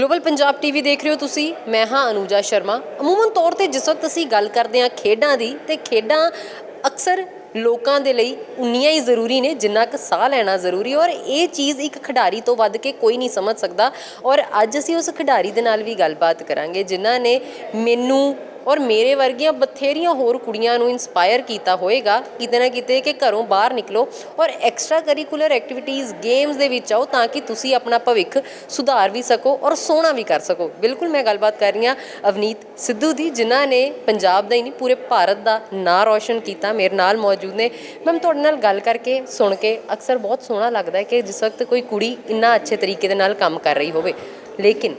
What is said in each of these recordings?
Global Punjab TV ਦੇਖ ਰਹੇ ਹੋ ਤੁਸੀਂ। ਮੈਂ ਹਾਂ ਅਨੂਜਾ ਸ਼ਰਮਾ। ਅਮੂਮਨ ਤੌਰ ਤੇ ਜਿਸ ਵਕਤ ਅਸੀਂ ਗੱਲ ਕਰਦੇ ਹਾਂ ਖੇਡਾਂ ਦੀ, ਤੇ ਖੇਡਾਂ ਅਕਸਰ ਲੋਕਾਂ ਦੇ ਲਈ ਉਨੀਆਂ ਹੀ ਜ਼ਰੂਰੀ ਨੇ, ਜਿੰਨਾ ਕੁ ਸਾਹ ਲੈਣਾ ਜ਼ਰੂਰੀ। ਔਰ ਇਹ ਚੀਜ਼ ਇੱਕ ਖਿਡਾਰੀ ਤੋਂ ਵੱਧ ਕੇ ਕੋਈ ਨਹੀਂ ਸਮਝ ਸਕਦਾ। ਔਰ ਅੱਜ ਅਸੀਂ ਉਸ ਖਿਡਾਰੀ ਦੇ ਨਾਲ ਵੀ ਗੱਲਬਾਤ ਕਰਾਂਗੇ, ਜਿਨ੍ਹਾਂ ਨੇ ਮੈਨੂੰ ਔਰ ਮੇਰੇ ਵਰਗੀਆਂ ਬਥੇਰੀਆਂ ਹੋਰ ਕੁੜੀਆਂ ਨੂੰ ਇਨਸਪਾਇਰ ਕੀਤਾ ਹੋਏਗਾ, ਕਿਤੇ ਨਾ ਕਿਤੇ ਕਿ ਘਰੋਂ ਬਾਹਰ ਨਿਕਲੋ ਔਰ ਐਕਸਟਰਾ ਕਰਿਕੂਲਰ ਐਕਟੀਵਿਟੀਜ਼ ਗੇਮਸ ਦੇ ਵਿੱਚ ਆਓ ਤਾਂ ਕਿ ਤੁਸੀਂ ਆਪਣਾ ਭਵਿੱਖ ਸੁਧਾਰ ਵੀ ਸਕੋ ਔਰ ਸੋਹਣਾ ਵੀ ਕਰ ਸਕੋ। ਬਿਲਕੁਲ ਮੈਂ ਗੱਲਬਾਤ ਕਰ ਰਹੀ ਹਾਂ ਅਵਨੀਤ ਸਿੱਧੂ ਦੀ, ਜਿਨ੍ਹਾਂ ਨੇ ਪੰਜਾਬ ਦਾ ਹੀ ਨਹੀਂ ਪੂਰੇ ਭਾਰਤ ਦਾ ਨਾਂ ਰੌਸ਼ਨ ਕੀਤਾ, ਮੇਰੇ ਨਾਲ ਮੌਜੂਦ ਨੇ। ਮੈਮ, ਤੁਹਾਡੇ ਨਾਲ ਗੱਲ ਕਰਕੇ ਸੁਣ ਕੇ ਅਕਸਰ ਬਹੁਤ ਸੋਹਣਾ ਲੱਗਦਾ ਹੈ ਕਿ ਜਿਸ ਵਕਤ ਕੋਈ ਕੁੜੀ ਇੰਨਾ ਅੱਛੇ ਤਰੀਕੇ ਦੇ ਨਾਲ ਕੰਮ ਕਰ ਰਹੀ ਹੋਵੇ, ਲੇਕਿਨ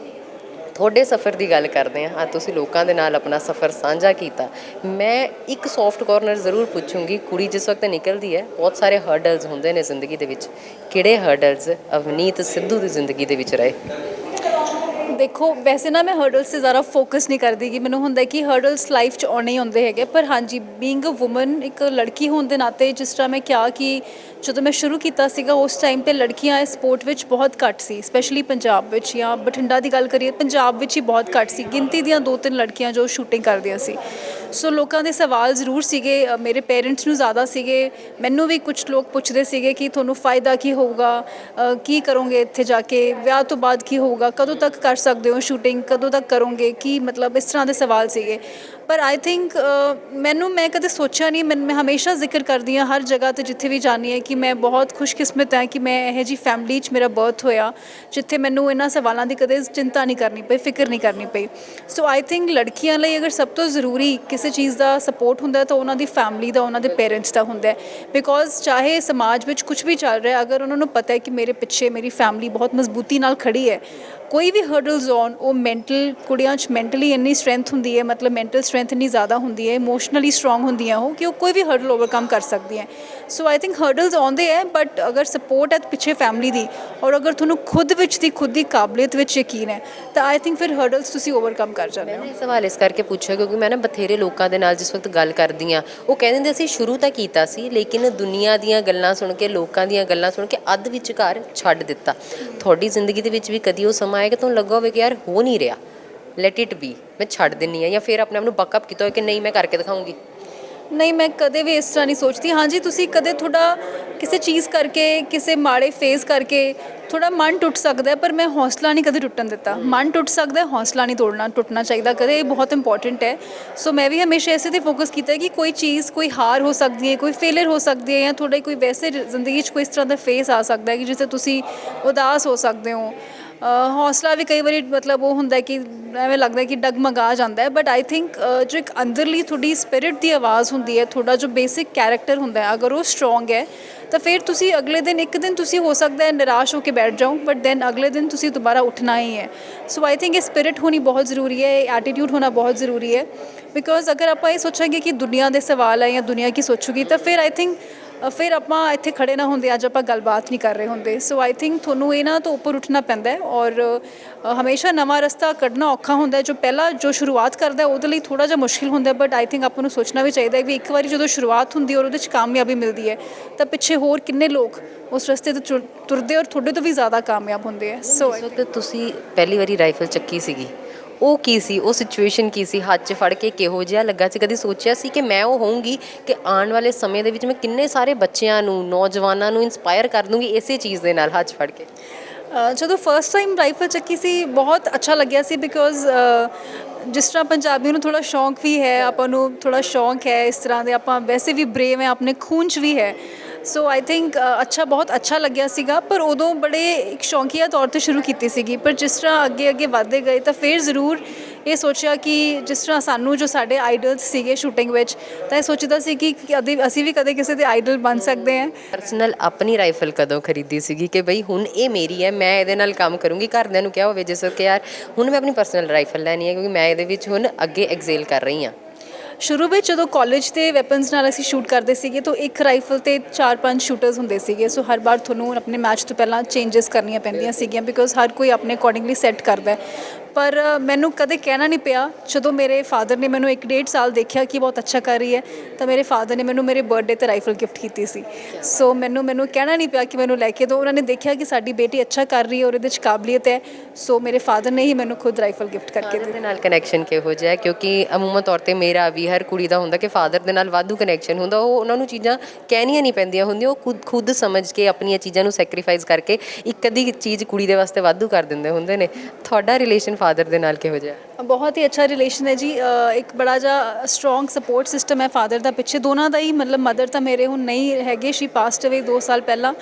ਤੁਹਾਡੇ ਸਫ਼ਰ ਦੀ ਗੱਲ ਕਰਦੇ ਹਾਂ। ਅੱਜ ਤੁਸੀਂ ਲੋਕਾਂ ਦੇ ਨਾਲ ਆਪਣਾ ਸਫ਼ਰ ਸਾਂਝਾ ਕੀਤਾ। ਮੈਂ ਇੱਕ ਸੌਫਟ ਕਾਰਨਰ ਜ਼ਰੂਰ ਪੁੱਛੂੰਗੀ, ਕੁੜੀ ਜਿਸ ਵਕਤ ਨਿਕਲਦੀ ਹੈ, ਬਹੁਤ ਸਾਰੇ ਹਰਡਲਸ ਹੁੰਦੇ ਨੇ ਜ਼ਿੰਦਗੀ ਦੇ ਵਿੱਚ। ਕਿਹੜੇ ਹਰਡਲਸ ਅਵਨੀਤ ਸਿੱਧੂ ਦੀ ਜ਼ਿੰਦਗੀ ਦੇ ਵਿੱਚ ਰਹੇ? ਦੇਖੋ, ਵੈਸੇ ਨਾ ਮੈਂ ਹਰਡਲਸ ਤੇ ਜ਼ਿਆਦਾ ਫੋਕਸ ਨਹੀਂ ਕਰਦੀ ਕਿ ਮੈਨੂੰ ਹੁੰਦਾ ਕਿ ਹਰਡਲਸ ਲਾਈਫ 'ਚ ਆਉਣੇ ਹੀ ਹੁੰਦੇ ਹੈਗੇ। ਪਰ ਹਾਂਜੀ ਬੀਇੰਗ ਅ ਔਮਨ ਇੱਕ ਲੜਕੀ ਹੋਣ ਦੇ ਨਾਤੇ ਜਿਸ ਤਰ੍ਹਾਂ ਮੈਂ ਕਿਹਾ ਕਿ ਜਦੋਂ ਮੈਂ ਸ਼ੁਰੂ ਕੀਤਾ ਸੀਗਾ, ਉਸ ਟਾਈਮ ਤੇ ਲੜਕੀਆਂ ਇਸ ਸਪੋਰਟ ਵਿੱਚ ਬਹੁਤ ਘੱਟ ਸੀ ਸਪੈਸ਼ਲੀ ਪੰਜਾਬ ਵਿੱਚ ਜਾਂ ਬਠਿੰਡਾ ਦੀ ਗੱਲ ਕਰੀਏ, ਪੰਜਾਬ ਵਿੱਚ ਹੀ ਬਹੁਤ ਘੱਟ ਸੀ। ਗਿਣਤੀ ਦੀਆਂ ਦੋ ਤਿੰਨ ਲੜਕੀਆਂ ਜੋ ਸ਼ੂਟਿੰਗ ਕਰਦੀਆਂ ਸੀ। ਸੋ ਲੋਕਾਂ ਦੇ ਸਵਾਲ ਜ਼ਰੂਰ ਸੀਗੇ ਮੇਰੇ ਪੇਰੈਂਟਸ ਨੂੰ ਜ਼ਿਆਦਾ ਸੀਗੇ। ਮੈਨੂੰ ਵੀ ਕੁਝ ਲੋਕ ਪੁੱਛਦੇ ਸੀਗੇ ਕਿ ਤੁਹਾਨੂੰ ਫਾਇਦਾ ਕੀ ਹੋਊਗਾ ਕੀ ਕਰੋਗੇ ਇੱਥੇ ਜਾ ਕੇ, ਵਿਆਹ ਤੋਂ ਬਾਅਦ ਕੀ ਹੋਊਗਾ, ਕਦੋਂ ਤੱਕ ਕਰ ਸਕਦੇ ਹੋ ਸ਼ੂਟਿੰਗ ਕਦੋਂ ਤੱਕ ਕਰੋਗੇ ਕੀ ਮਤਲਬ ਇਸ ਤਰ੍ਹਾਂ ਦੇ ਸਵਾਲ ਸੀਗੇ। ਪਰ ਆਈ ਥਿੰਕ ਮੈਨੂੰ, ਮੈਂ ਕਦੇ ਸੋਚਿਆ ਨਹੀਂ, ਮੈਂ ਮੈਂ ਹਮੇਸ਼ਾ ਜ਼ਿਕਰ ਕਰਦੀ ਹਾਂ ਹਰ ਜਗ੍ਹਾ ਤੇ ਜਿੱਥੇ ਵੀ ਜਾਂਦੀ ਹਾਂ ਕਿ ਮੈਂ ਬਹੁਤ ਖੁਸ਼ਕਿਸਮਤ ਹਾਂ ਕਿ ਮੈਂ ਇਹੋ ਜੀ ਫੈਮਿਲੀ 'ਚ ਮੇਰਾ ਬਰਥ ਹੋਇਆ, ਜਿੱਥੇ ਮੈਨੂੰ ਇਹਨਾਂ ਸਵਾਲਾਂ ਦੀ ਕਦੇ ਚਿੰਤਾ ਨਹੀਂ ਕਰਨੀ ਪਈ, ਫਿਕਰ ਨਹੀਂ ਕਰਨੀ ਪਈ। ਸੋ ਆਈ ਥਿੰਕ ਲੜਕੀਆਂ ਲਈ ਅਗਰ ਸਭ ਤੋਂ ਜ਼ਰੂਰੀ ਕਿਸੇ ਚੀਜ਼ ਦਾ ਸਪੋਰਟ ਹੁੰਦਾ ਤਾਂ ਉਹਨਾਂ ਦੀ ਫੈਮਿਲੀ ਦਾ, ਉਹਨਾਂ ਦੇ ਪੇਰੈਂਟਸ ਦਾ ਹੁੰਦਾ ਬਿਕੋਜ਼ ਚਾਹੇ ਸਮਾਜ ਵਿੱਚ ਕੁਝ ਵੀ ਚੱਲ ਰਿਹਾ, ਅਗਰ ਉਹਨਾਂ ਨੂੰ ਪਤਾ ਹੈ ਕਿ ਮੇਰੇ ਪਿੱਛੇ ਮੇਰੀ ਫੈਮਿਲੀ ਬਹੁਤ ਮਜ਼ਬੂਤੀ ਨਾਲ ਖੜੀ ਹੈ, ਕੋਈ ਵੀ ਹਰਡਲਸ ਆਨ ਉਹ ਮੈਂਟਲ ਕੁੜੀਆਂ 'ਚ ਮੈਂਟਲੀ ਇੰਨੀ ਸਟਰੈਂਥ ਹੁੰਦੀ ਹੈ, ਮਤਲਬ ਮੈਂਟਲ ਸਟਰੈਂਥ ਇੰਨੀ ਜ਼ਿਆਦਾ ਹੁੰਦੀ ਹੈ ਇਮੋਸ਼ਨਲੀ ਸਟਰੋਂਗ ਹੁੰਦੀਆਂ ਉਹ ਕਿ ਉਹ ਕੋਈ ਵੀ ਹਰਡਲ ਓਵਰਕਮ ਕਰ ਸਕਦੀਆਂ ਸੋ ਆਈ ਥਿੰਕ ਹਰਡਲਸ ਆਉਂਦੇ ਹੈ ਬਟ ਅਗਰ ਸਪੋਰਟ ਹੈ ਪਿੱਛੇ ਫੈਮਿਲੀ ਦੀ ਔਰ ਅਗਰ ਤੁਹਾਨੂੰ ਖੁਦ ਵਿੱਚ ਦੀ ਖੁਦ ਦੀ ਕਾਬਲੀਅਤ ਵਿੱਚ ਯਕੀਨ ਹੈ, ਤਾਂ ਆਈ ਥਿੰਕ ਫਿਰ ਹਰਡਲਸ ਤੁਸੀਂ ਓਵਰਕਮ ਕਰ ਜਾਂਦੇ ਹੋ। ਮੈਂ ਸਵਾਲ ਇਸ ਕਰਕੇ ਪੁੱਛਿਆ ਕਿਉਂਕਿ ਮੈਂ ਨਾ ਬਥੇਰੇ ਲੋਕਾਂ ਦੇ ਨਾਲ ਜਿਸ ਵਕਤ ਗੱਲ ਕਰਦੀ ਆ ਉਹ ਕਹਿੰਦੇ ਹੁੰਦੇ ਅਸੀਂ ਸ਼ੁਰੂ ਤਾਂ ਕੀਤਾ ਸੀ, ਲੇਕਿਨ ਦੁਨੀਆ ਦੀਆਂ ਗੱਲਾਂ ਸੁਣ ਕੇ, ਲੋਕਾਂ ਦੀਆਂ ਗੱਲਾਂ ਸੁਣ ਕੇ ਅੱਧ ਵਿਚਕਾਰ ਛੱਡ ਦਿੱਤਾ। ਤੁਹਾਡੀ ਜ਼ਿੰਦਗੀ ਦੇ ਵਿੱਚ ਵੀ ਕਦੀ ਉਹ ਸਮਾਂ ਆਇਆ ਕਿ ਤੁਹਾਨੂੰ ਲੱਗਾ ਹੋਵੇ ਕਿ ਯਾਰ ਹੋ ਨਹੀਂ ਰਿਹਾ। ਲੈਟ ਇਟ ਬੀ ਮੈਂ ਛੱਡ ਦਿੰਨੀ ਆ ਜਾਂ ਫਿਰ ਆਪਣੇ ਆਪ ਨੂੰ ਬੈਕਅਪ ਕੀਤਾ ਹੋਵੇ ਕਿ ਨਹੀਂ ਮੈਂ ਕਰਕੇ ਦਿਖਾਉਂਗੀ। ਨਹੀਂ, ਮੈਂ ਕਦੇ ਵੀ ਇਸ ਤਰ੍ਹਾਂ ਨਹੀਂ ਸੋਚਦੀ। ਹਾਂਜੀ ਤੁਸੀਂ ਕਦੇ ਤੁਹਾਡਾ ਕਿਸੇ ਚੀਜ਼ ਕਰਕੇ, ਕਿਸੇ ਮਾੜੇ ਫੇਸ ਕਰਕੇ ਥੋੜਾ ਮਨ ਟੁੱਟ ਸਕਦਾ ਪਰ ਮੈਂ ਹੌਸਲਾ ਨਹੀਂ ਕਦੇ ਟੁੱਟਣ ਦਿੱਤਾ। ਮਨ ਟੁੱਟ ਸਕਦਾ ਹੈ, ਹੌਸਲਾ ਨਹੀਂ ਤੋੜਨਾ, ਟੁੱਟਣਾ ਚਾਹੀਦਾ। ਕਦੇ ਇਹ ਬਹੁਤ ਇੰਪੋਰਟੈਂਟ ਹੈ। ਸੋ ਮੈਂ ਵੀ ਹਮੇਸ਼ਾ ਇਸੇ ਤੇ ਫੋਕਸ ਕੀਤਾ ਕਿ ਕੋਈ ਚੀਜ਼, ਕੋਈ ਹਾਰ ਹੋ ਸਕਦੀ ਹੈ, ਕੋਈ ਫੇਲਰ ਹੋ ਸਕਦੀ ਹੈ ਜਾਂ ਤੁਹਾਡੇ ਕੋਈ ਵੈਸੇ ਜ਼ਿੰਦਗੀ 'ਚ ਕੋਈ ਇਸ ਤਰ੍ਹਾਂ ਦਾ ਫੇਸ ਆ ਸਕਦਾ ਹੈ ਕਿ ਜਿਸ ਤੇ ਤੁਸੀਂ ਉਦਾਸ ਹੋ ਸਕਦੇ ਹੋ। ਹੌਸਲਾ ਵੀ ਕਈ ਵਾਰੀ ਮਤਲਬ ਉਹ ਹੁੰਦਾ ਕਿ ਐਵੇਂ ਲੱਗਦਾ ਹੈ ਕਿ ਡਗਮਗਾ ਜਾਂਦਾ ਹੈ ਬਟ ਆਈ ਥਿੰਕ ਜੋ ਇੱਕ ਅੰਦਰਲੀ ਤੁਹਾਡੀ ਸਪਿਰਿਟ ਦੀ ਆਵਾਜ਼ ਹੁੰਦੀ ਹੈ, ਤੁਹਾਡਾ ਜੋ ਬੇਸਿਕ ਕੈਰੈਕਟਰ ਹੁੰਦਾ ਹੈ, ਅਗਰ ਉਹ ਸਟਰੋਂਗ ਹੈ, ਤਾਂ ਫਿਰ ਤੁਸੀਂ ਅਗਲੇ ਦਿਨ ਇੱਕ ਦਿਨ ਤੁਸੀਂ ਹੋ ਸਕਦਾ ਹੈ ਨਿਰਾਸ਼ ਹੋ ਕੇ ਬੈਠ ਜਾਓ ਬਟ ਦੈਨ ਅਗਲੇ ਦਿਨ ਤੁਸੀਂ ਦੁਬਾਰਾ ਉੱਠਣਾ ਹੀ ਹੈ। ਸੋ ਆਈ ਥਿੰਕ ਇਹ ਸਪਿਰਿਟ ਹੋਣੀ ਬਹੁਤ ਜ਼ਰੂਰੀ ਹੈ, ਇਹ ਐਟੀਟਿਊਡ ਹੋਣਾ ਬਹੁਤ ਜ਼ਰੂਰੀ ਹੈ ਬਿਕੋਜ਼ ਅਗਰ ਆਪਾਂ ਇਹ ਸੋਚਾਂਗੇ ਕਿ ਦੁਨੀਆ ਦੇ ਸਵਾਲ ਹੈ ਜਾਂ ਦੁਨੀਆ ਕੀ ਸੋਚੂਗੀ, ਤਾਂ ਫਿਰ ਆਈ ਥਿੰਕ ਫਿਰ ਆਪਾਂ ਇੱਥੇ ਖੜੇ ਨਾ ਹੁੰਦੇ, ਅੱਜ ਆਪਾਂ ਗੱਲਬਾਤ ਨਹੀਂ ਕਰ ਰਹੇ ਹੁੰਦੇ। ਸੋ ਆਈ ਥਿੰਕ ਤੁਹਾਨੂੰ ਇਹਨਾਂ ਤੋਂ ਉੱਪਰ ਉੱਠਣਾ ਪੈਂਦਾ ਹੈ ਔਰ ਹਮੇਸ਼ਾ ਨਵਾਂ ਰਸਤਾ ਕੱਢਣਾ ਔਖਾ ਹੁੰਦਾ ਹੈ। ਜੋ ਪਹਿਲਾਂ ਜੋ ਸ਼ੁਰੂਆਤ ਕਰਦਾ ਉਹਦੇ ਲਈ ਥੋੜਾ ਜਿਹਾ ਮੁਸ਼ਕਿਲ ਹੁੰਦਾ ਬਟ ਆਈ ਥਿੰਕ ਆਪਾਂ ਨੂੰ ਸੋਚਣਾ ਵੀ ਚਾਹੀਦਾ ਹੈ ਵੀ ਇੱਕ ਵਾਰੀ ਜਦੋਂ ਸ਼ੁਰੂਆਤ ਹੁੰਦੀ ਔਰ ਉਹਦੇ 'ਚ ਕਾਮਯਾਬੀ ਮਿਲਦੀ ਹੈ, ਤਾਂ ਪਿੱਛੇ ਹੋਰ ਕਿੰਨੇ ਲੋਕ ਉਸ ਰਸਤੇ ਤੋਂ ਤੁਰ- ਤੁਰਦੇ ਔਰ ਤੁਹਾਡੇ ਤੋਂ ਵੀ ਜ਼ਿਆਦਾ ਕਾਮਯਾਬ ਹੁੰਦੇ ਹੈ। ਸੋ ਇਸ ਤੁਸੀਂ ਪਹਿਲੀ ਵਾਰੀ ਰਾਈਫਲ ਚੱਕੀ ਸੀਗੀ? ਉਹ ਕੀ ਸੀ? ਉਹ ਸਿਚੁਏਸ਼ਨ ਕੀ ਸੀ? ਹੱਥ 'ਚ ਫੜ ਕੇ ਕਿਹੋ ਜਿਹਾ ਲੱਗਾ ਸੀ? ਕਦੀ ਸੋਚਿਆ ਸੀ ਕਿ ਮੈਂ ਉਹ ਹੋਊਂਗੀ ਕਿ ਆਉਣ ਵਾਲੇ ਸਮੇਂ ਦੇ ਵਿੱਚ ਮੈਂ ਕਿੰਨੇ ਸਾਰੇ ਬੱਚਿਆਂ ਨੂੰ, ਨੌਜਵਾਨਾਂ ਨੂੰ ਇਨਸਪਾਇਰ ਕਰ ਦੂੰਗੀ ਇਸੇ ਚੀਜ਼ ਦੇ ਨਾਲ ਹੱਥ 'ਚ ਫੜ ਕੇ? ਜਦੋਂ ਫਰਸਟ ਟਾਈਮ ਰਾਈਫਲ ਚੱਕੀ ਸੀ, ਬਹੁਤ ਅੱਛਾ ਲੱਗਿਆ ਸੀ ਬਿਕੋਜ਼ ਜਿਸ ਤਰ੍ਹਾਂ ਪੰਜਾਬੀ ਨੂੰ ਥੋੜਾ ਸ਼ੌਂਕ ਵੀ ਹੈ, ਆਪਾਂ ਨੂੰ ਥੋੜਾ ਸ਼ੌਂਕ ਹੈ ਇਸ ਤਰ੍ਹਾਂ ਦੇ, ਆਪਾਂ ਵੈਸੇ ਵੀ ਬਰੇਵ ਹੈ, ਆਪਣੇ ਖੂਨ 'ਚ ਵੀ ਹੈ। ਸੋ ਆਈ ਥਿੰਕ ਅੱਛਾ, ਬਹੁਤ ਅੱਛਾ ਲੱਗਿਆ ਸੀਗਾ, ਪਰ ਉਦੋਂ ਬੜੇ ਇੱਕ ਸ਼ੌਂਕੀਆ ਤੌਰ ਤੇ ਸ਼ੁਰੂ ਕੀਤੀ ਸੀਗੀ। ਪਰ ਜਿਸ ਤਰ੍ਹਾਂ ਅੱਗੇ ਅੱਗੇ ਵਧਦੇ ਗਏ, ਤਾਂ ਫਿਰ ਜ਼ਰੂਰ ਇਹ ਸੋਚਿਆ ਕਿ ਜਿਸ ਤਰ੍ਹਾਂ ਸਾਨੂੰ ਜੋ ਸਾਡੇ ਆਈਡਲਸ ਸੀਗੇ ਸ਼ੂਟਿੰਗ ਵਿੱਚ, ਤਾਂ ਇਹ ਸੋਚਦਾ ਸੀ ਕਿ ਕਦੇ ਅਸੀਂ ਵੀ ਕਦੇ ਕਿਸੇ ਦੇ ਆਈਡਲ ਬਣ ਸਕਦੇ ਹਾਂ। ਪਰਸਨਲ ਆਪਣੀ ਰਾਈਫਲ ਕਦੋਂ ਖਰੀਦੀ ਸੀਗੀ ਕਿ ਬਈ ਹੁਣ ਇਹ ਮੇਰੀ ਹੈ, ਮੈਂ ਇਹਦੇ ਨਾਲ ਕੰਮ ਕਰੂੰਗੀ, ਘਰਦਿਆਂ ਨੂੰ ਕਿਹਾ ਹੋਵੇ, ਜਿਸ ਕਿ ਯਾਰ ਹੁਣ ਮੈਂ ਆਪਣੀ ਪਰਸਨਲ ਰਾਈਫਲ ਲੈਣੀ ਹੈ, ਕਿਉਂਕਿ ਮੈਂ ਇਹਦੇ ਵਿੱਚ ਹੁਣ ਅੱਗੇ ਐਗਜ਼ੇਲ ਕਰ ਰਹੀ ਹਾਂ। ਸ਼ੁਰੂ ਵਿੱਚ ਜਦੋਂ ਕਾਲਜ ਦੇ ਵੈਪਨਸ ਨਾਲ ਅਸੀਂ ਸ਼ੂਟ ਕਰਦੇ ਸੀਗੇ ਤਾਂ ਇੱਕ ਰਾਈਫਲ ਤੇ 4-5 ਸ਼ੂਟਰਸ ਹੁੰਦੇ ਸੀਗੇ। ਸੋ ਹਰ ਵਾਰ ਤੁਹਾਨੂੰ ਆਪਣੇ ਮੈਚ ਤੋਂ ਪਹਿਲਾਂ ਚੇਂਜਸ ਕਰਨੀਆਂ ਪੈਂਦੀਆਂ ਸੀਗੀਆਂ ਬਿਕੋਜ਼ ਹਰ ਕੋਈ ਆਪਣੇ ਅਕੋਰਡਿੰਗਲੀ ਸੈੱਟ ਕਰਦਾ ਪਰ ਮੈਨੂੰ ਕਦੇ ਕਹਿਣਾ ਨਹੀਂ ਪਿਆ। ਜਦੋਂ ਮੇਰੇ ਫਾਦਰ ਨੇ ਮੈਨੂੰ ਇੱਕ ਡੇਢ ਸਾਲ ਦੇਖਿਆ ਕਿ ਬਹੁਤ ਅੱਛਾ ਕਰ ਰਹੀ ਹੈ ਤਾਂ ਮੇਰੇ ਫਾਦਰ ਨੇ ਮੈਨੂੰ ਮੇਰੇ ਬਰਥਡੇ ਤੇ ਰਾਈਫਲ ਗਿਫਟ ਕੀਤੀ ਸੀ। ਸੋ ਮੈਨੂੰ ਮੈਨੂੰ ਕਹਿਣਾ ਨਹੀਂ ਪਿਆ ਕਿ ਮੈਨੂੰ ਲੈ ਕੇ ਦਿਓ। ਉਹਨਾਂ ਨੇ ਦੇਖਿਆ ਕਿ ਸਾਡੀ ਬੇਟੀ ਅੱਛਾ ਕਰ ਰਹੀ ਹੈ ਔਰ ਇਹਦੇ 'ਚ ਕਾਬਲੀਅਤ ਹੈ। ਸੋ ਮੇਰੇ ਫਾਦਰ ਨੇ ਹੀ ਮੈਨੂੰ ਖੁਦ ਰਾਈਫਲ ਗਿਫਟ ਕਰਕੇ ਫਾਦਰ ਦੇ ਨਾਲ ਕਨੈਕਸ਼ਨ ਕਿਹੋ ਜਿਹਾ? ਕਿਉਂਕਿ ਅਮੂਮਨ ਤੌਰ ਤੇ ਮੇਰਾ ਵੀ ਹਰ ਕੁੜੀ ਦਾ ਹੁੰਦਾ ਕਿ ਫਾਦਰ ਦੇ ਨਾਲ ਵਾਧੂ ਕਨੈਕਸ਼ਨ ਹੁੰਦਾ, ਉਹ ਉਹਨਾਂ ਨੂੰ ਚੀਜ਼ਾਂ ਕਹਿਣੀਆਂ ਨਹੀਂ ਪੈਂਦੀਆਂ, ਹੁੰਦੀਆਂ, ਉਹ ਖੁਦ ਖੁਦ ਸਮਝ ਕੇ ਆਪਣੀਆਂ ਚੀਜ਼ਾਂ ਨੂੰ ਸੈਕਰੀਫਾਈਸ ਕਰਕੇ ਇੱਕ ਅੱਧੀ ਚੀਜ਼ ਕੁੜੀ ਦੇ ਵਾਸਤੇ ਵਾਧੂ ਕਰ ਦਿੰਦੇ ਹੁੰਦੇ ਨੇ। ਤੁਹਾਡਾ ਰਿਲੇਸ਼ਨ ਫਾਦਰ ਦੇ ਨਾਲ ਕਿਹੋ ਜਿਹਾ? ਬਹੁਤ ਹੀ ਅੱਛਾ ਰਿਲੇਸ਼ਨ ਹੈ ਜੀ। ਇੱਕ ਬੜਾ ਜਿਹਾ ਸਟਰੋਂਗ ਸਪੋਰਟ ਸਿਸਟਮ ਹੈ ਫਾਦਰ ਦਾ ਪਿੱਛੇ। ਦੋਨਾਂ ਦਾ ਹੀ, ਮਤਲਬ ਮਦਰ ਤਾਂ ਮੇਰੇ ਹੁਣ ਨਹੀਂ ਹੈਗੇ ਸ਼ੀ ਪਾਸਟ ਅਵੇ 2 ਸਾਲ ਪਹਿਲਾਂ।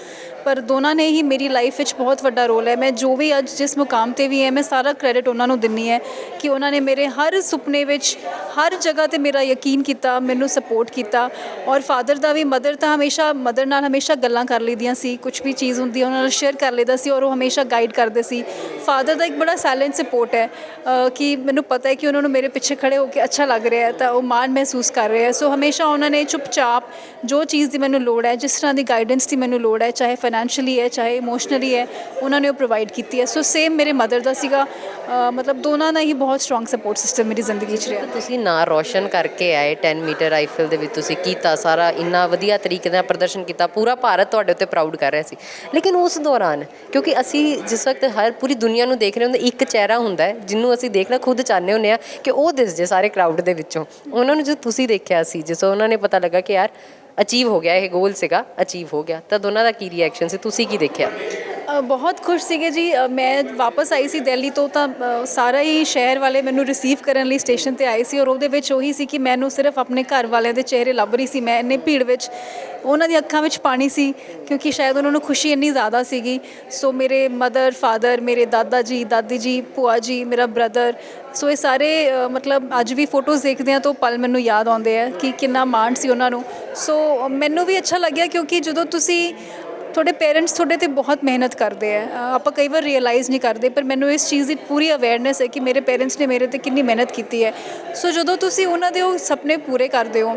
ਪਰ ਦੋਨਾਂ ਨੇ ਹੀ ਮੇਰੀ ਲਾਈਫ ਵਿੱਚ ਬਹੁਤ ਵੱਡਾ ਰੋਲ ਹੈ। ਮੈਂ ਜੋ ਵੀ ਅੱਜ ਜਿਸ ਮੁਕਾਮ ਤੇ ਵੀ ਹੈ, ਮੈਂ ਸਾਰਾ ਕ੍ਰੈਡਿਟ ਉਹਨਾਂ ਨੂੰ ਦਿੰਨੀ ਹੈ ਕਿ ਉਹਨਾਂ ਨੇ ਮੇਰੇ ਹਰ ਸੁਪਨੇ ਵਿੱਚ ਹਰ ਜਗ੍ਹਾ ਤੇ ਮੇਰਾ ਯਕੀਨ ਕੀਤਾ, ਮੈਨੂੰ ਸਪੋਰਟ ਕੀਤਾ ਔਰ ਫਾਦਰ ਦਾ ਵੀ ਮਦਰ ਤਾਂ ਹਮੇਸ਼ਾ ਮਦਰ ਨਾਲ ਹਮੇਸ਼ਾ ਗੱਲਾਂ ਕਰ ਲਈਦੀਆਂ ਸੀ ਕੁਝ ਵੀ ਚੀਜ਼ ਹੁੰਦੀ ਹੈ ਉਹਨਾਂ ਨਾਲ ਸ਼ੇਅਰ ਕਰ ਲਈਦਾ ਸੀ ਔਰ ਉਹ ਹਮੇਸ਼ਾ ਗਾਈਡ ਕਰਦੇ ਸੀ। ਫਾਦਰ ਦਾ ਇੱਕ ਬੜਾ ਸਾਇਲੈਂਟ ਸਪੋਰਟ ਹੈ ਕਿ ਮੈਨੂੰ ਪਤਾ ਹੈ ਕਿ ਉਹਨਾਂ ਨੂੰ ਮੇਰੇ ਪਿੱਛੇ ਖੜੇ ਹੋ ਕੇ ਅੱਛਾ ਲੱਗ ਰਿਹਾ ਹੈ, ਤਾਂ ਉਹ ਮਾਣ ਮਹਿਸੂਸ ਕਰ ਰਹੇ ਹੈ। ਸੋ ਹਮੇਸ਼ਾ ਉਹਨਾਂ ਨੇ ਚੁੱਪਚਾਪ ਜੋ ਚੀਜ਼ ਦੀ ਮੈਨੂੰ ਲੋੜ ਹੈ, ਜਿਸ ਤਰ੍ਹਾਂ ਦੀ ਗਾਈਡੈਂਸ ਦੀ ਮੈਨੂੰ ਲੋੜ ਹੈ, ਚਾਹੇ ਫਾਈਨੈਂਸ਼ੀਅਲੀ ਹੈ, ਚਾਹੇ ਇਮੋਸ਼ਨਲੀ ਹੈ, ਉਹਨਾਂ ਨੇ ਉਹ ਪ੍ਰੋਵਾਈਡ ਕੀਤੀ ਹੈ। ਸੋ ਸੇਮ ਮੇਰੇ ਮਦਰ ਦਾ ਸੀਗਾ ਮਤਲਬ ਦੋਨਾਂ ਦਾ ਹੀ ਬਹੁਤ ਸਟਰੋਂਗ ਸਪੋਰਟ ਸਿਸਟਮ ਮੇਰੀ ਜ਼ਿੰਦਗੀ 'ਚ ਰਿਹਾ। ਤੁਸੀਂ ਨਾਂ ਰੌਸ਼ਨ ਕਰਕੇ ਆਏ 10 ਮੀਟਰ ਰਾਈਫਲ ਦੇ ਵਿੱਚ ਤੁਸੀਂ ਕੀਤਾ ਸਾਰਾ, ਇੰਨਾ ਵਧੀਆ ਤਰੀਕੇ ਨਾਲ ਪ੍ਰਦਰਸ਼ਨ ਕੀਤਾ, ਪੂਰਾ ਭਾਰਤ ਤੁਹਾਡੇ ਉੱਤੇ ਪ੍ਰਾਊਡ ਕਰ ਰਿਹਾ ਸੀ। ਲੇਕਿਨ ਉਸ ਦੌਰਾਨ, ਕਿਉਂਕਿ ਅਸੀਂ ਜਿਸ ਵਕਤ ਹਰ ਪੂਰੀ ਦੁਨੀਆ ਨੂੰ ਦੇਖ ਰਹੇ ਹੁੰਦੇ, ਇੱਕ ਚਿਹਰਾ ਹੁੰਦਾ ਹੈ, ਜਿਹਨੂੰ ਅਸੀਂ ਦੇਖਣਾ ਖੁਦ ਚਾਹੁੰਦੇ ਹੁੰਦੇ ਆ ਕਿ ਉਹ ਦਿਸ ਜੇ ਸਾਰੇ ਕਰਾਊਡ ਦੇ ਵਿੱਚੋਂ। ਉਹਨਾਂ ਨੂੰ ਜਦੋਂ ਤੁਸੀਂ ਦੇਖਿਆ ਸੀ, ਜਿਸ ਉਹਨਾਂ ਨੇ ਪਤਾ ਲੱਗਾ ਕਿ ਯਾਰ ਅਚੀਵ ਹੋ ਗਿਆ, ਇਹ ਗੋਲ ਸੀਗਾ ਅਚੀਵ ਹੋ ਗਿਆ। ਤਾਂ ਦੋਨਾਂ ਦਾ ਕੀ ਰਿਐਕਸ਼ਨ ਸੀ? ਤੁਸੀਂ ਕੀ ਦੇਖਿਆ? ਬਹੁਤ ਖੁਸ਼ ਸੀਗੇ ਜੀ। ਮੈਂ ਵਾਪਸ ਆਈ ਸੀ ਦਿੱਲੀ ਤੋਂ ਤਾਂ ਸਾਰਾ ਹੀ ਸ਼ਹਿਰ ਵਾਲੇ ਮੈਨੂੰ ਰਿਸੀਵ ਕਰਨ ਲਈ ਸਟੇਸ਼ਨ ਤੇ ਆਏ ਸੀ ਔਰ ਉਹਦੇ ਵਿੱਚ ਉਹੀ ਸੀ ਕਿ ਮੈਨੂੰ ਸਿਰਫ ਆਪਣੇ ਘਰ ਵਾਲਿਆਂ ਦੇ ਚਿਹਰੇ ਲੱਭ ਰਹੀ ਸੀ। ਮੈਂ ਇੰਨੇ ਭੀੜ ਵਿੱਚ, ਉਹਨਾਂ ਦੀਆਂ ਅੱਖਾਂ ਵਿੱਚ ਪਾਣੀ ਸੀ ਕਿਉਂਕਿ ਸ਼ਾਇਦ ਉਹਨਾਂ ਨੂੰ ਖੁਸ਼ੀ ਇੰਨੀ ਜ਼ਿਆਦਾ ਸੀਗੀ। ਸੋ ਮੇਰੇ ਮਦਰ ਫਾਦਰ ਮੇਰੇ ਦਾਦਾ ਜੀ, ਦਾਦੀ ਜੀ, ਭੂਆ ਜੀ, ਮੇਰਾ ਬ੍ਰਦਰ ਸੋ ਇਹ ਸਾਰੇ ਮਤਲਬ ਅੱਜ ਵੀ ਫੋਟੋਜ਼ ਦੇਖਦੇ ਆ ਤਾਂ ਪਲ ਮੈਨੂੰ ਯਾਦ ਆਉਂਦੇ ਆ ਕਿ ਕਿੰਨਾ ਮਾਣ ਸੀ ਉਹਨਾਂ ਨੂੰ। ਸੋ ਮੈਨੂੰ ਵੀ ਅੱਛਾ ਲੱਗਿਆ ਕਿਉਂਕਿ ਜਦੋਂ ਤੁਸੀਂ ਤੁਹਾਡੇ ਪੇਰੈਂਟਸ ਤੁਹਾਡੇ ਤੇ ਬਹੁਤ ਮਿਹਨਤ ਕਰਦੇ ਆ। ਆਪਾਂ ਕਈ ਵਾਰ ਰਿਅਲਾਈਜ਼ ਨਹੀਂ ਕਰਦੇ, ਪਰ ਮੈਨੂੰ ਇਸ ਚੀਜ਼ ਦੀ ਪੂਰੀ ਅਵੇਅਰਨੈਸ ਹੈ ਕਿ ਮੇਰੇ ਪੇਰੈਂਟਸ ਨੇ ਮੇਰੇ ਤੇ ਕਿੰਨੀ ਮਿਹਨਤ ਕੀਤੀ ਹੈ। ਸੋ ਜਦੋਂ ਤੁਸੀਂ ਉਹਨਾਂ ਦੇ ਉਹ ਸੁਪਨੇ ਪੂਰੇ ਕਰਦੇ ਹੋ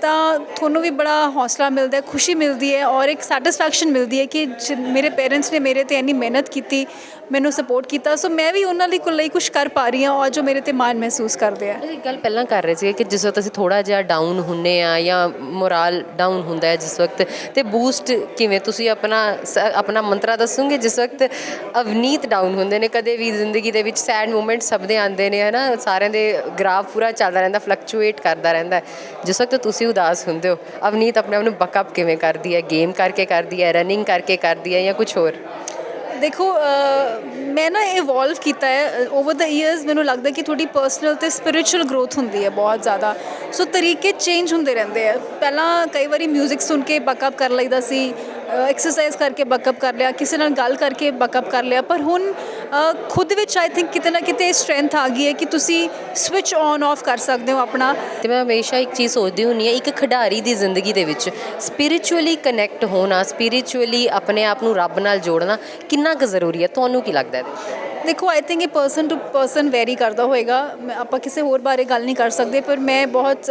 ਤਾਂ ਤੁਹਾਨੂੰ ਵੀ ਬੜਾ ਹੌਸਲਾ ਮਿਲਦਾ ਹੈ, ਖੁਸ਼ੀ ਮਿਲਦੀ ਹੈ ਔਰ ਇੱਕ ਸੈਟੀਸਫੈਕਸ਼ਨ ਮਿਲਦੀ ਹੈ ਕਿ ਜ- ਮੇਰੇ ਪੇਰੈਂਟਸ ਨੇ ਮੇਰੇ ਤੇ ਇੰਨੀ ਮਿਹਨਤ ਕੀਤੀ, ਮੈਨੂੰ ਸਪੋਰਟ ਕੀਤਾ। ਸੋ ਮੈਂ ਵੀ ਉਹਨਾਂ ਲਈ ਲਈ ਕੁਝ ਕਰ ਪਾ ਰਹੀ ਹਾਂ ਔਰ ਜੋ ਮੇਰੇ ਤੇ ਮਾਣ ਮਹਿਸੂਸ ਕਰਦੇ ਆ। ਅਸੀਂ ਗੱਲ ਪਹਿਲਾਂ ਕਰ ਰਹੇ ਸੀ ਕਿ ਜਿਸ ਵਕਤ ਅਸੀਂ ਥੋੜਾ ਜਿਹਾ ਡਾਊਨ ਹੁੰਨੇ ਆ ਜਾਂ ਮੋਰਲ ਡਾਊਨ ਹੁੰਦਾ ਹੈ ਜਿਸ ਵਕਤ, ਤੇ ਬੂਸਟ ਕਿਵੇਂ? ਤੁਸੀਂ ਆਪਣਾ ਸ- ਆਪਣਾ ਮੰਤਰਾ ਦੱਸੋਗੇ ਜਿਸ ਵਕਤ ਅਵਨੀਤ ਡਾਊਨ ਹੁੰਦੇ ਨੇ? ਕਦੇ ਵੀ ਜ਼ਿੰਦਗੀ ਦੇ ਵਿੱਚ ਸੈਡ ਮੂਮੈਂਟ ਸਭ ਦੇ ਆਉਂਦੇ ਨੇ, ਹਨਾ? ਸਾਰਿਆਂ ਦੇ ਗ੍ਰਾਫ ਪੂਰਾ ਚੱਲਦਾ ਰਹਿੰਦਾ ਫਲਕਚੁਏਟ ਕਰਦਾ ਰਹਿੰਦਾ ਜਿਸ ਵਕਤ ਤੁਸੀਂ ਉਦਾਸ ਹੁੰਦੇ ਹੋ? ਅਵਨੀਤ ਆਪਣੇ ਆਪ ਨੂੰ ਬਕਅਪ ਕਿਵੇਂ ਕਰਦੀ ਹੈ? ਗੇਮ ਕਰਕੇ ਕਰਦੀ ਹੈ? ਰਨਿੰਗ ਕਰਕੇ ਕਰਦੀ ਹੈ ਜਾਂ ਕੁਝ ਹੋਰ? ਦੇਖੋ ਮੈਂ ਨਾ ਇਵੋਲਵ ਕੀਤਾ ਹੈ। ਓਵਰ ਦਾ ਇਅਰਸ ਮੈਨੂੰ ਲੱਗਦਾ ਕਿ ਤੁਹਾਡੀ ਪਰਸਨਲ ਤੇ ਸਪਿਰਚੁਅਲ ਗਰੋਥ ਹੁੰਦੀ ਹੈ ਬਹੁਤ ਜ਼ਿਆਦਾ। ਸੋ ਤਰੀਕੇ ਚੇਂਜ ਹੁੰਦੇ ਰਹਿੰਦੇ ਆ। ਪਹਿਲਾਂ ਕਈ ਵਾਰੀ 뮤직 ਸੁਣ ਕੇ ਬਕਅਪ ਕਰ ਲਈਦਾ ਸੀ। ਐਕਸਰਸਾਈਜ਼ ਕਰਕੇ ਬਕਅਪ ਕਰ ਲਿਆ, ਕਿਸੇ ਨਾਲ ਗੱਲ ਕਰਕੇ ਬਕਅਪ ਕਰ ਲਿਆ, ਪਰ ਹੁਣ ਖੁਦ ਵਿੱਚ ਆਈ ਥਿੰਕ ਕਿਤੇ ਨਾ ਕਿਤੇ ਸਟਰੈਂਥ ਆ ਗਈ ਹੈ ਕਿ ਤੁਸੀਂ ਸਵਿਚ ਔਨ ਆਫ ਕਰ ਸਕਦੇ ਹੋ ਆਪਣਾ। ਤੇ ਮੈਂ ਹਮੇਸ਼ਾ ਇੱਕ ਚੀਜ਼ ਸੋਚਦੀ ਹੁੰਨੀ ਆ ਇੱਕ ਖਿਡਾਰੀ ਦੀ ਜ਼ਿੰਦਗੀ ਦੇ ਵਿੱਚ ਸਪਿਰਚੁਅਲੀ ਕਨੈਕਟ ਹੋਣਾ ਸਪਿਰਿਚੁਅਲੀ ਆਪਣੇ ਆਪ ਨੂੰ ਰੱਬ ਨਾਲ ਜੋੜਨਾ ਕਿੰਨਾ ਕੁ ਜ਼ਰੂਰੀ ਹੈ, ਤੁਹਾਨੂੰ ਕੀ ਲੱਗਦਾ ਇਹਦੇ ਦੇਖੋ ਆਈ ਥਿੰਕ ਇਹ ਪਰਸਨ ਟੂ ਪਰਸਨ ਵੈਰੀ ਕਰਦਾ ਹੋਏਗਾ। ਮੈਂ- ਆਪਾਂ ਕਿਸੇ ਹੋਰ ਬਾਰੇ ਗੱਲ ਨਹੀਂ ਕਰ ਸਕਦੇ, ਪਰ ਮੈਂ ਬਹੁਤ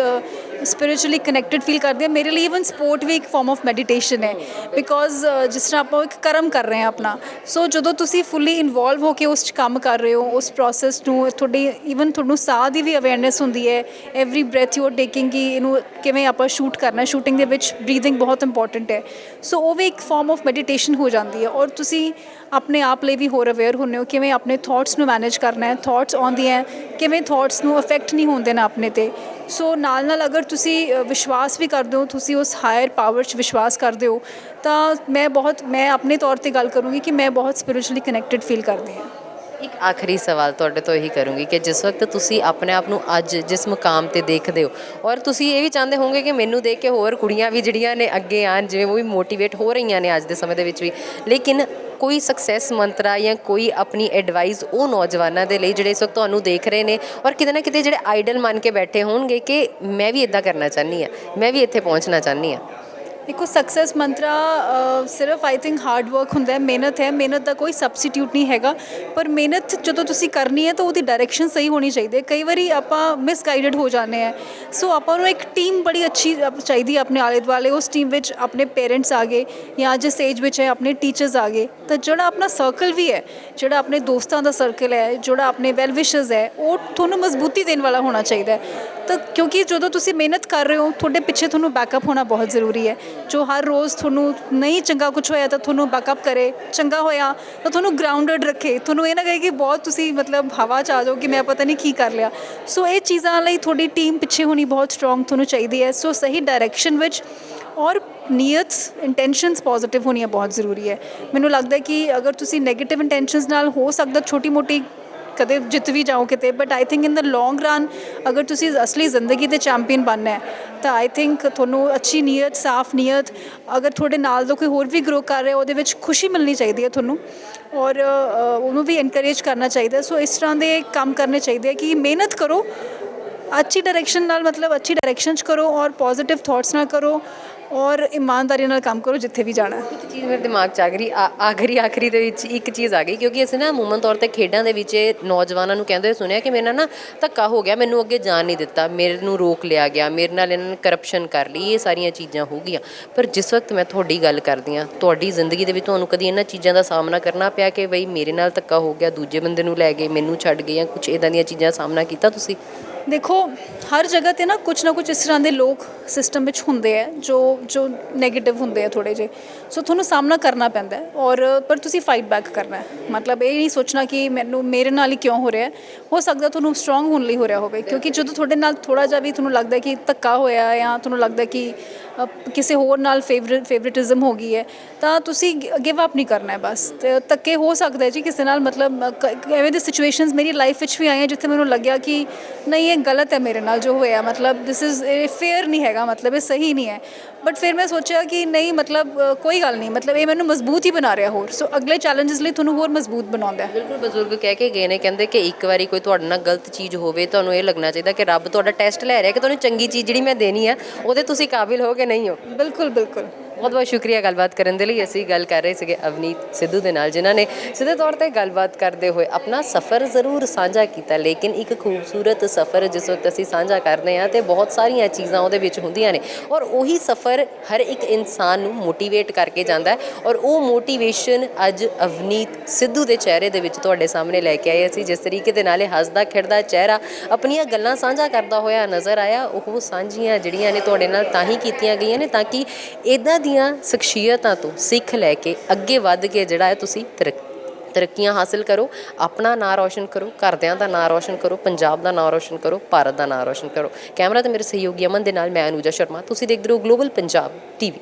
ਸਪਿਰਿਚੁਅਲੀ ਕਨੈਕਟਡ ਫੀਲ ਕਰਦੀ ਹਾਂ। ਮੇਰੇ ਲਈ ਇਵਨ ਸਪੋਰਟ ਵੀ ਇੱਕ ਫਾਰਮ ਆਫ ਮੈਡੀਟੇਸ਼ਨ ਹੈ। ਬਿਕੋਜ਼ ਜਿਸ ਤਰ੍ਹਾਂ ਆਪਾਂ ਇੱਕ ਕਰਮ ਕਰ ਰਹੇ ਹਾਂ ਆਪਣਾ। ਸੋ ਜਦੋਂ ਤੁਸੀਂ ਫੁੱਲੀ ਇਨਵੋਲਵ ਹੋ ਕੇ ਉਸ 'ਚ ਕੰਮ ਕਰ ਰਹੇ ਹੋ, ਉਸ ਪ੍ਰੋਸੈਸ ਨੂੰ, ਤੁਹਾਡੀ ਇਵਨ ਤੁਹਾਨੂੰ ਸਾਹ ਦੀ ਵੀ ਅਵੇਅਰਨੈਸ ਹੁੰਦੀ ਹੈ। Every breath you are taking ਕਿ ਇਹਨੂੰ ਕਿਵੇਂ ਆਪਾਂ ਸ਼ੂਟ ਕਰਨਾ ਸ਼ੂਟਿੰਗ ਦੇ ਵਿੱਚ ਬਰੀਥਿੰਗ ਬਹੁਤ ਇੰਪੋਰਟੈਂਟ ਹੈ। ਸੋ ਉਹ ਵੀ ਇੱਕ ਫਾਰਮ ਆਫ ਮੈਡੀਟੇਸ਼ਨ ਹੋ ਜਾਂਦੀ ਹੈ। ਔਰ ਤੁਸੀਂ ਆਪਣੇ ਆਪ ਲਈ ਵੀ ਹੋਰ ਅਵੇਅਰ ਹੁੰਦੇ ਹੋ, ਕਿਵੇਂ ਆਪਣੇ ਥਾਟਸ ਨੂੰ ਮੈਨੇਜ ਕਰਨਾ ਹੈ ਥਾਟਸ ਆਉਂਦੀਆਂ ਕਿਵੇਂ ਥਾਟਸ ਨੂੰ ਅਫੈਕਟ ਨਹੀਂ ਹੁੰਦੇ ਨਾ ਆਪਣੇ ਤੇ। ਸੋ ਨਾਲ ਨਾਲ ਅਗਰ ਤੁਸੀਂ ਵਿਸ਼ਵਾਸ ਵੀ ਕਰਦੇ ਹੋ, ਤੁਸੀਂ ਉਸ ਹਾਇਰ ਪਾਵਰ 'ਚ ਵਿਸ਼ਵਾਸ ਕਰਦੇ ਹੋ, ਤਾਂ ਮੈਂ ਬਹੁਤ, ਮੈਂ ਆਪਣੇ ਤੌਰ ਤੇ ਗੱਲ ਕਰੂੰਗੀ ਕਿ ਮੈਂ ਬਹੁਤ ਸਪਿਰਿਚੁਅਲੀ ਕਨੈਕਟਡ ਫੀਲ ਕਰਦੀ ਹਾਂ। ਇੱਕ ਆਖਰੀ ਸਵਾਲ ਤੁਹਾਡੇ ਤੋਂ ਇਹੀ ਕਰੂੰਗੀ ਕਿ ਜਿਸ ਵਕਤ ਤੁਸੀਂ ਆਪਣੇ ਆਪ ਨੂੰ ਅੱਜ ਜਿਸ ਮੁਕਾਮ ਤੇ ਦੇਖਦੇ ਹੋ, ਔਰ ਤੁਸੀਂ ਇਹ ਵੀ ਚਾਹੁੰਦੇ ਹੋਵੋਗੇ ਕਿ ਮੈਨੂੰ ਦੇਖ ਕੇ ਹੋਰ ਕੁੜੀਆਂ ਵੀ ਜਿਹੜੀਆਂ ਨੇ ਅੱਗੇ ਆਣ ਜਿਵੇਂ ਉਹ ਵੀ ਮੋਟੀਵੇਟ ਹੋ ਰਹੀਆਂ ਨੇ ਅੱਜ ਦੇ ਸਮੇਂ ਦੇ ਵਿੱਚ ਵੀ, ਲੇਕਿਨ ਕੋਈ ਸਕਸੈਸ ਮੰਤਰਾ ਜਾਂ ਕੋਈ ਆਪਣੀ ਐਡਵਾਈਸ ਉਹ ਨੌਜਵਾਨਾਂ ਦੇ ਲਈ ਜਿਹੜੇ ਇਸ ਵਕਤ ਤੁਹਾਨੂੰ ਦੇਖ ਰਹੇ ਨੇ ਔਰ ਕਿਤੇ ਨਾ ਕਿਤੇ ਜਿਹੜੇ ਆਈਡਲ ਮੰਨ ਕੇ ਬੈਠੇ ਹੋਣਗੇ ਕਿ ਮੈਂ ਵੀ ਇਦਾਂ ਕਰਨਾ ਚਾਹਨੀ ਆ ਮੈਂ ਵੀ ਇੱਥੇ ਪਹੁੰਚਣਾ ਚਾਹਨੀ ਆ ਦੇਖੋ ਸਕਸੈਸ ਮੰਤਰਾ ਸਿਰਫ ਆਈ ਥਿੰਕ ਹਾਰਡ ਵਰਕ ਹੁੰਦਾ ਹੈ, ਮਿਹਨਤ ਹੈ, ਮਿਹਨਤ ਦਾ ਕੋਈ ਸਬਸਟੀਟਿਊਟ ਨਹੀਂ ਹੈਗਾ। ਪਰ ਮਿਹਨਤ ਜਦੋਂ ਤੁਸੀਂ ਕਰਨੀ ਹੈ, ਤਾਂ ਉਹਦੀ ਡਾਇਰੈਕਸ਼ਨ ਸਹੀ ਹੋਣੀ ਚਾਹੀਦੀ ਹੈ। ਕਈ ਵਾਰੀ ਆਪਾਂ ਮਿਸਗਾਈਡਡ ਹੋ ਜਾਂਦੇ ਆ ਸੋ ਆਪਾਂ ਨੂੰ ਇੱਕ ਟੀਮ ਬੜੀ ਅੱਛੀ ਚਾਹੀਦੀ ਹੈ ਆਪਣੇ ਆਲੇ ਦੁਆਲੇ। ਉਸ ਟੀਮ ਵਿੱਚ ਆਪਣੇ ਪੇਰੈਂਟਸ ਆ ਗਏ ਜਾਂ ਜਿਸ ਏਜ ਵਿੱਚ ਹੈ, ਆਪਣੇ ਟੀਚਰਸ ਆ ਗਏ। ਤਾਂ ਜਿਹੜਾ ਆਪਣਾ ਸਰਕਲ ਵੀ ਹੈ, ਜਿਹੜਾ ਆਪਣੇ ਦੋਸਤਾਂ ਦਾ ਸਰਕਲ ਹੈ, ਜਿਹੜਾ ਆਪਣੇ ਵੈਲ ਵਿਸ਼ਰਸ ਹੈ, ਉਹ ਤੁਹਾਨੂੰ ਮਜ਼ਬੂਤੀ ਦੇਣ ਵਾਲਾ ਹੋਣਾ ਚਾਹੀਦਾ ਹੈ। ਤਾਂ ਕਿਉਂਕਿ ਜਦੋਂ ਤੁਸੀਂ ਮਿਹਨਤ ਕਰ ਰਹੇ ਹੋ, ਤੁਹਾਡੇ ਪਿੱਛੇ ਤੁਹਾਨੂੰ ਬੈਕਅਪ ਹੋਣਾ ਬਹੁਤ ਜ਼ਰੂਰੀ ਹੈ। ਜੋ ਹਰ ਰੋਜ਼ ਤੁਹਾਨੂੰ ਨਹੀਂ ਚੰਗਾ ਕੁਝ ਹੋਇਆ ਤਾਂ ਤੁਹਾਨੂੰ ਬੈਕਅਪ ਕਰੇ, ਚੰਗਾ ਹੋਇਆ ਤਾਂ ਤੁਹਾਨੂੰ ਗਰਾਊਂਡਡ ਰੱਖੇ। ਤੁਹਾਨੂੰ ਇਹ ਨਾ ਕਹੇ ਕਿ ਬਹੁਤ ਤੁਸੀਂ ਮਤਲਬ ਹਵਾ ਚ ਆ ਜਾਓ ਕਿ ਮੈਂ ਪਤਾ ਨਹੀਂ ਕੀ ਕਰ ਲਿਆ। ਸੋ ਇਹ ਚੀਜ਼ਾਂ ਲਈ ਤੁਹਾਡੀ ਟੀਮ ਪਿੱਛੇ ਹੋਣੀ ਬਹੁਤ ਸਟਰੋਂਗ ਤੁਹਾਨੂੰ ਚਾਹੀਦੀ ਹੈ। ਸੋ ਸਹੀ ਡਾਇਰੈਕਸ਼ਨ ਵਿੱਚ ਔਰ ਨੀਅਤਸ ਇੰਟੈਂਸ਼ਨਸ ਪੋਜ਼ਿਟਿਵ ਹੋਣੀਆਂ ਬਹੁਤ ਜ਼ਰੂਰੀ ਹੈ। ਮੈਨੂੰ ਲੱਗਦਾ ਕਿ ਅਗਰ ਤੁਸੀਂ 네ਗੇਟਿਵ ਇੰਟੈਂਸ਼ਨਸ ਨਾਲ ਹੋ ਸਕਦਾ ਛੋਟੀ ਮੋਟੀ ਕਦੇ ਜਿੱਤ ਵੀ ਜਾਓ ਕਿਤੇ but I think in the long run ਅਗਰ ਤੁਸੀਂ ਅਸਲੀ ਜ਼ਿੰਦਗੀ ਦੇ ਚੈਂਪੀਅਨ ਬਣਨਾ ਹੈ, ਤਾਂ ਆਈ ਥਿੰਕ ਤੁਹਾਨੂੰ ਅੱਛੀ ਨੀਅਤ, ਸਾਫ਼ ਨੀਅਤ, ਅਗਰ ਤੁਹਾਡੇ ਨਾਲ ਦਾ ਕੋਈ ਹੋਰ ਵੀ ਗਰੋ ਕਰ ਰਿਹਾ, ਉਹਦੇ ਵਿੱਚ ਖੁਸ਼ੀ ਮਿਲਣੀ ਚਾਹੀਦੀ ਹੈ ਤੁਹਾਨੂੰ, ਔਰ ਉਹਨੂੰ ਵੀ ਐਨਕਰੇਜ ਕਰਨਾ ਚਾਹੀਦਾ ਸੋ ਇਸ ਤਰ੍ਹਾਂ ਦੇ ਕੰਮ ਕਰਨੇ ਚਾਹੀਦੇ ਆ ਕਿ ਮਿਹਨਤ ਕਰੋ, ਅੱਛੀ ਡਾਇਰੈਕਸ਼ਨ ਨਾਲ ਮਤਲਬ ਅੱਛੀ ਡਾਇਰੈਕਸ਼ਨ 'ਚ ਕਰੋ, ਔਰ ਪੋਜ਼ਿਟਿਵ ਥਾਟਸ ਨਾਲ ਕਰੋ ਔਰ ਇਮਾਨਦਾਰੀ ਨਾਲ ਕੰਮ ਕਰੋ ਜਿੱਥੇ ਵੀ ਜਾਣਾ। ਹੈ ਇੱਕ ਚੀਜ਼ ਮੇਰੇ ਦਿਮਾਗ 'ਚ ਆ ਗਈ, ਆ- ਆਖਰੀ ਆਖਰੀ ਦੇ ਵਿੱਚ ਇੱਕ ਚੀਜ਼ ਆ ਗਈ ਕਿਉਂਕਿ ਅਸੀਂ ਨਾ ਅਮੂਮਨ ਤੌਰ ਤੇ ਖੇਡਾਂ ਦੇ ਵਿੱਚ ਇਹ ਨੌਜਵਾਨਾਂ ਨੂੰ ਕਹਿੰਦੇ ਹੋਏ ਸੁਣਿਆ ਕਿ ਮੇਰੇ ਨਾਲ ਨਾ ਧੱਕਾ ਹੋ ਗਿਆ, ਮੈਨੂੰ ਅੱਗੇ ਜਾਣ ਨਹੀਂ ਦਿੱਤਾ, ਮੇਰੇ ਨੂੰ ਰੋਕ ਲਿਆ ਗਿਆ, ਮੇਰੇ ਨਾਲ ਇਹਨਾਂ ਨੇ ਕਰਪਸ਼ਨ ਕਰ ਲਈ, ਇਹ ਸਾਰੀਆਂ ਚੀਜ਼ਾਂ ਹੋ ਗਈਆਂ। ਪਰ ਜਿਸ ਵਕਤ ਮੈਂ ਤੁਹਾਡੀ ਗੱਲ ਕਰਦੀ ਹਾਂ, ਤੁਹਾਡੀ ਜ਼ਿੰਦਗੀ ਦੇ ਵਿੱਚ ਤੁਹਾਨੂੰ ਕਦੀ ਇਹਨਾਂ ਚੀਜ਼ਾਂ ਦਾ ਸਾਹਮਣਾ ਕਰਨਾ ਪਿਆ ਕਿ ਬਈ ਮੇਰੇ ਨਾਲ ਧੱਕਾ ਹੋ ਗਿਆ, ਦੂਜੇ ਬੰਦੇ ਨੂੰ ਲੈ ਗਏ, ਮੈਨੂੰ ਛੱਡ ਗਏ ਜਾਂ ਕੁਝ ਇਦਾਂ ਦੀਆਂ ਚੀਜ਼ਾਂ ਦਾ ਸਾਹਮਣਾ ਕੀਤਾ ਤੁਸੀਂ? ਦੇਖੋ, ਹਰ ਜਗ੍ਹਾ ਤੇ ਨਾ ਕੁਝ ਨਾ ਕੁਝ ਇਸ ਤਰ੍ਹਾਂ ਦੇ ਲੋਕ ਸਿਸਟਮ ਵਿੱਚ ਹੁੰਦੇ ਆ, ਜੋ ਜੋ 네ਗੇਟਿਵ ਹੁੰਦੇ ਆ ਥੋੜੇ ਜਿਹੇ। ਸੋ ਤੁਹਾਨੂੰ ਸਾਹਮਣਾ ਕਰਨਾ ਪੈਂਦਾ ਔਰ ਪਰ ਤੁਸੀਂ ਫਾਈਟ ਬੈਕ ਕਰਨਾ ਹੈ। ਮਤਲਬ ਇਹ ਨਹੀਂ ਸੋਚਣਾ ਕਿ ਮੈਨੂੰ, ਮੇਰੇ ਨਾਲ ਹੀ ਕਿਉਂ ਹੋ ਰਿਹਾ ਹੋ। ਸਕਦਾ ਤੁਹਾਨੂੰ ਸਟਰੋਂਗ ਹੋਣ ਲਈ ਹੋ ਰਿਹਾ ਹੋਵੇ, ਕਿਉਂਕਿ ਜਦੋਂ ਤੁਹਾਡੇ ਨਾਲ ਥੋੜਾ ਜਿਹਾ ਵੀ ਤੁਹਾਨੂੰ ਲੱਗਦਾ ਕਿ ਧੱਕਾ ਹੋਇਆ ਜਾਂ ਤੁਹਾਨੂੰ ਲੱਗਦਾ ਕਿ ਕਿਸੇ ਹੋਰ ਨਾਲ ਫੇਵਰਿਟ ਫੇਵਰਿਟਿਜ਼ਮ ਹੋ ਗਈ ਹੈ, ਤਾਂ ਤੁਸੀਂ ਗਿਵ ਅਪ ਨਹੀਂ ਕਰਨਾ ਹੈ ਬਸ। ਤੇ ਧੱਕੇ ਹੋ ਸਕਦਾ ਜੀ ਕਿਸੇ ਨਾਲ, ਮਤਲਬ ਐਵੇਂ ਦੀ ਸਿਚੁਏਸ਼ਨਸ ਮੇਰੀ ਲਾਈਫ ਵਿੱਚ ਵੀ ਆਈਆਂ ਜਿੱਥੇ ਮੈਨੂੰ ਲੱਗਿਆ ਕਿ ਨਹੀਂ ਇਹ ਗਲਤ ਹੈ ਮੇਰੇ ਨਾਲ ਜੋ ਹੋਇਆ ਮਤਲਬ ਦਿਸ ਇਜ਼ ਫੇਅਰ ਨਹੀਂ ਹੈਗਾ ਮਤਲਬ ਇਹ ਸਹੀ ਨਹੀਂ ਹੈ ਬਟ ਫਿਰ ਮੈਂ ਸੋਚਿਆ ਕਿ ਨਹੀਂ ਮਤਲਬ ਕੋਈ ਗੱਲ ਨਹੀਂ ਮਤਲਬ ਇਹ ਮੈਨੂੰ ਮਜ਼ਬੂਤ ਹੀ ਬਣਾ ਰਿਹਾ ਹੋਰ ਸੋ ਅਗਲੇ ਚੈਲੰਜਸ ਲਈ ਤੁਹਾਨੂੰ ਹੋਰ ਮਜ਼ਬੂਤ ਬਣਾਉਂਦਾ ਬਿਲਕੁਲ ਬਜ਼ੁਰਗ ਕਹਿ ਕੇ ਗਏ ਨੇ ਕਹਿੰਦੇ ਕਿ ਇੱਕ ਵਾਰੀ ਕੋਈ ਤੁਹਾਡੇ ਨਾਲ ਗਲਤ ਚੀਜ਼ ਹੋਵੇ ਤੁਹਾਨੂੰ ਇਹ ਲੱਗਣਾ ਚਾਹੀਦਾ ਕਿ ਰੱਬ ਤੁਹਾਡਾ ਟੈਸਟ ਲੈ ਰਿਹਾ ਕਿ ਤੁਹਾਨੂੰ ਚੰਗੀ ਚੀਜ਼ ਜਿਹੜੀ ਮੈਂ ਦੇਣੀ ਆ ਉਹਦੇ ਤੁਸੀਂ ਕਾਬਿਲ ਹੋ ਕਿ ਨਹੀਂ ਹੋ ਬਿਲਕੁਲ ਬਿਲਕੁਲ ਬਹੁਤ ਬਹੁਤ ਸ਼ੁਕਰੀਆ ਗੱਲਬਾਤ ਕਰਨ ਦੇ ਲਈ। ਅਸੀਂ ਗੱਲ ਕਰ ਰਹੇ ਸੀਗੇ ਅਵਨੀਤ ਸਿੱਧੂ ਦੇ ਨਾਲ, ਜਿਨ੍ਹਾਂ ਨੇ ਸਿੱਧੇ ਤੌਰ ਤੇ ਗੱਲਬਾਤ ਕਰਦੇ ਹੋਏ ਆਪਣਾ ਸਫ਼ਰ ਜ਼ਰੂਰ ਸਾਂਝਾ ਕੀਤਾ, ਲੇਕਿਨ ਇੱਕ ਖੂਬਸੂਰਤ ਸਫ਼ਰ ਜਿਸ ਵਕਤ ਅਸੀਂ ਸਾਂਝਾ ਕਰਦੇ ਹਾਂ ਤੇ ਬਹੁਤ ਸਾਰੀਆਂ ਚੀਜ਼ਾਂ ਉਹਦੇ ਵਿੱਚ ਹੁੰਦੀਆਂ ਨੇ ਔਰ ਉਹੀ ਸਫ਼ਰ ਹਰ ਇੱਕ ਇਨਸਾਨ ਨੂੰ ਮੋਟੀਵੇਟ ਕਰਕੇ ਜਾਂਦਾ ਹੈ ਔਰ ਉਹ ਮੋਟੀਵੇਸ਼ਨ ਅੱਜ ਅਵਨੀਤ ਸਿੱਧੂ ਦੇ ਚਿਹਰੇ ਦੇ ਵਿੱਚ ਤੁਹਾਡੇ ਸਾਹਮਣੇ ਲੈ ਕੇ ਆਏ ਅਸੀਂ ਜਿਸ ਤਰੀਕੇ ਦੇ ਨਾਲ ਇਹ ਹੱਸਦਾ ਖੇਡਦਾ ਚਿਹਰਾ ਆਪਣੀਆਂ ਗੱਲਾਂ ਸਾਂਝਾ ਕਰਦਾ ਹੋਇਆ ਨਜ਼ਰ ਆਇਆ, ਉਹ ਸਾਂਝੀਆਂ ਜਿਹੜੀਆਂ ਨੇ ਤੁਹਾਡੇ ਨਾਲ ਤਾਂ ਹੀ ਕੀਤੀਆਂ ਗਈਆਂ ਨੇ ਤਾਂ ਕਿ ਇਦਾਂ ਦੀਆਂ ਸ਼ਖਸੀਅਤਾਂ ਤੋਂ ਸਿੱਖ ਲੈ ਕੇ ਅੱਗੇ ਵੱਧ ਕੇ ਜਿਹੜਾ ਹੈ ਤੁਸੀਂ ਤਰੱਕੀ, ਤਰੱਕੀਆਂ ਹਾਸਲ ਕਰੋ, ਆਪਣਾ ਨਾਂ ਰੌਸ਼ਨ ਕਰੋ, ਘਰਦਿਆਂ ਦਾ ਨਾਂ ਰੌਸ਼ਨ ਕਰੋ, ਪੰਜਾਬ ਦਾ ਨਾਂ ਰੌਸ਼ਨ ਕਰੋ, ਭਾਰਤ ਦਾ ਨਾਂ ਰੌਸ਼ਨ ਕਰੋ। ਕੈਮਰਾ ਤੇ ਮੇਰੇ ਸਹਿਯੋਗੀ ਅਮਨ ਦੇ ਨਾਲ ਮੈਂ ਅਨੂਜਾ ਸ਼ਰਮਾ, ਤੁਸੀਂ ਦੇਖਦੇ ਰਹੋ ਗਲੋਬਲ ਪੰਜਾਬ ਟੀਵੀ